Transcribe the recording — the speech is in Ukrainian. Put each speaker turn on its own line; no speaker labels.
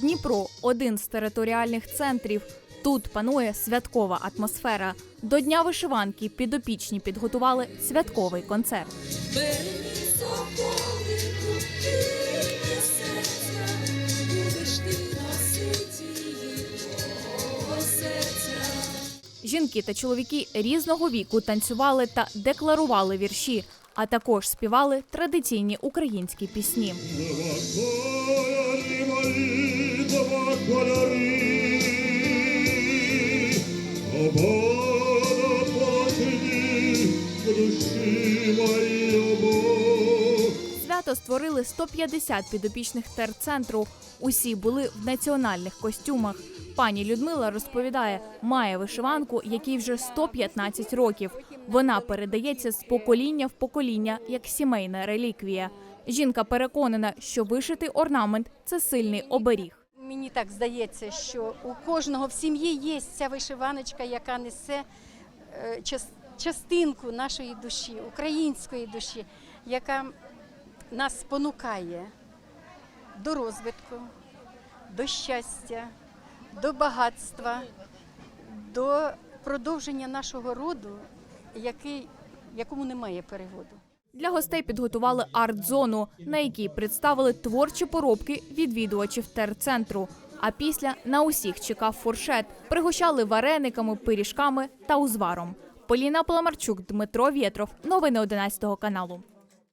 Дніпро один з територіальних центрів. Тут панує святкова атмосфера. До Дня вишиванки підопічні підготували святковий концерт. Жінки та чоловіки різного віку танцювали та декларували вірші, а також співали традиційні українські пісні.
Кольори мої, обода платні, в душі обох.
Свято створили 150 підопічних терцентру. Усі були в національних костюмах. Пані Людмила розповідає, має вишиванку, якій вже 115 років. Вона передається з покоління в покоління як сімейна реліквія. Жінка переконана, що вишитий орнамент це сильний оберіг.
Мені так здається, що у кожного в сім'ї є ця вишиваночка, яка несе е, частинку нашої душі, української душі, яка нас спонукає до розвитку, до щастя, до багатства, до продовження нашого роду, який, якому немає переводу.
Для гостей підготували арт-зону, на якій представили творчі поробки відвідувачів терцентру. А після на усіх чекав фуршет, пригощали варениками, пиріжками та узваром. Поліна Паламарчук, Дмитро Вєтров. Новини 11 каналу.